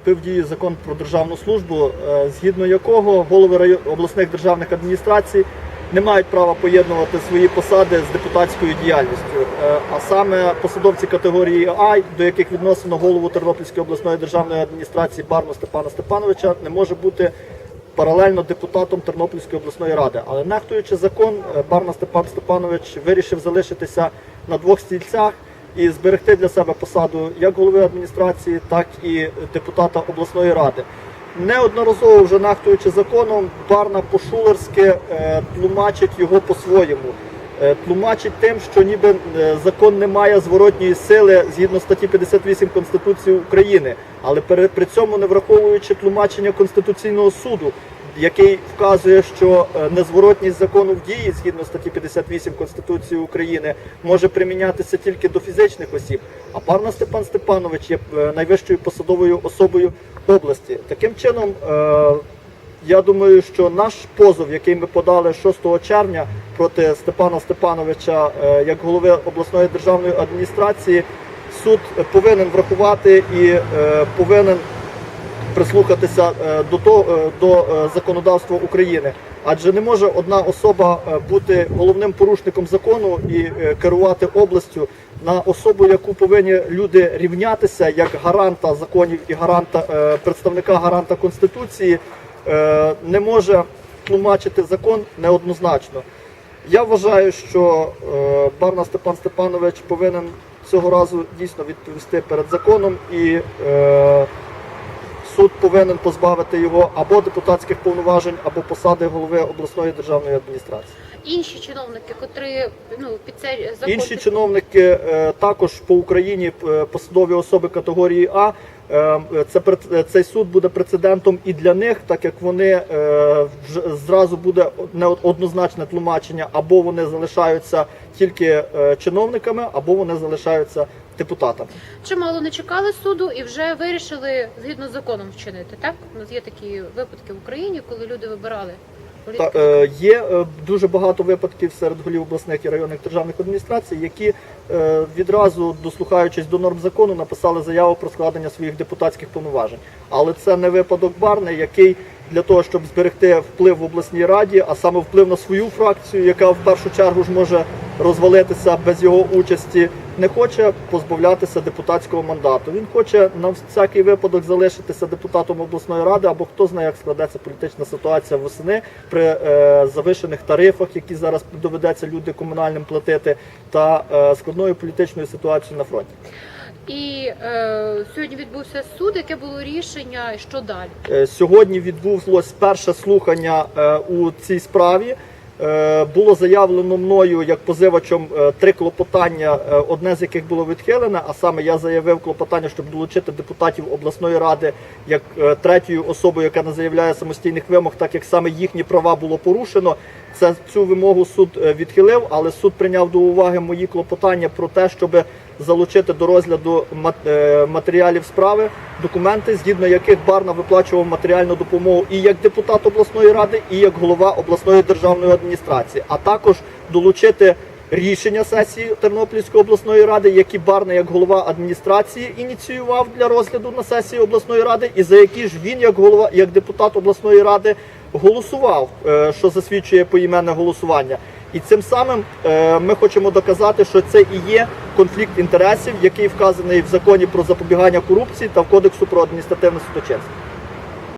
Вступив в дію закон про державну службу, е, згідно якого голови обласних державних адміністрацій не мають права поєднувати свої посади з депутатською діяльністю. Е, А саме посадовці категорії А, до яких відносено голову Тернопільської обласної державної адміністрації Барну Степана Степановича, не може бути паралельно депутатом Тернопільської обласної ради. Але нехтуючи закон, е, Барна Степан Степанович вирішив залишитися на двох стільцях і зберегти для себе посаду як голови адміністрації, так і депутата обласної ради. Неодноразово вже нехтуючи законом, Барна по-шулерськи е, тлумачить його по-своєму. Е, Тлумачить тим, що ніби е, закон не має зворотньої сили згідно статті 58 Конституції України, але при цьому не враховуючи тлумачення Конституційного суду, який вказує, що е, незворотність закону в дії згідно статті 58 Конституції України може примінятися тільки до фізичних осіб. А Парна Степан Степанович є е, найвищою посадовою особою області. Таким чином, е, я думаю, що наш позов, який ми подали 6 червня проти Степана Степановича як голови обласної державної адміністрації, суд повинен врахувати і повинен прислухатися е, до того е, до е, законодавства України. Адже не може одна особа бути головним порушником закону і керувати областю на особу, яку повинні люди рівнятися як гаранта законів і гаранта представника гаранта конституції, не може тлумачити закон неоднозначно. Я вважаю, що Барна Степан Степанович повинен цього разу дійсно відповісти перед законом і суд повинен позбавити його або депутатських повноважень, або посади голови обласної державної адміністрації. Інші чиновники, котрі ну під це закон Інші чиновники е, також по Україні е, посадові особи категорії А. е, Це пред- е, цей суд буде прецедентом і для них, так як вони е, зразу буде неоднозначне тлумачення, або вони залишаються тільки е, чиновниками, або вони залишаються депутатами. чимало не чекали суду і вже вирішили згідно з законом вчинити. Так у нас є такі випадки в Україні, коли люди вибирали Та, е, є е, дуже багато випадків серед голів обласних і районних державних адміністрацій, які е, відразу, дослухаючись до норм закону, написали заяву про складення своїх депутатських повноважень. Але це не випадок Барни, який для того, щоб зберегти вплив в обласній раді, а саме вплив на свою фракцію, яка в першу чергу ж може розвалитися без його участі, не хоче позбавлятися депутатського мандату. Він хоче на всякий випадок залишитися депутатом обласної ради, або хто знає, як складеться політична ситуація восени при е, завишених тарифах, які зараз доведеться люди комунальним платити, та е, складною політичною ситуацією на фронті. І е, сьогодні відбувся суд, яке було рішення, що далі. Е, Сьогодні відбулось перше слухання е, у цій справі. Е, Було заявлено мною як позивачем е, три клопотання, е, одне з яких було відхилене. А саме я заявив клопотання, щоб долучити депутатів обласної ради як третьою особою, яка не заявляє самостійних вимог, так як саме їхні права було порушено. Це цю вимогу суд е, відхилив, але суд прийняв до уваги мої клопотання про те, щоб залучити до розгляду е, матеріалів справи документи, згідно яких Барна виплачував матеріальну допомогу і як депутат обласної ради, і як голова обласної державної адміністрації, а також долучити рішення сесії Тернопільської обласної ради, які Барна як голова адміністрації ініціював для розгляду на сесії обласної ради, і за які ж він, як голова, як депутат обласної ради, голосував, е, що засвідчує поіменне голосування. І цим самим е, ми хочемо доказати, що це і є конфлікт інтересів, який вказаний в законі про запобігання корупції та в кодексу про адміністративне судочинство.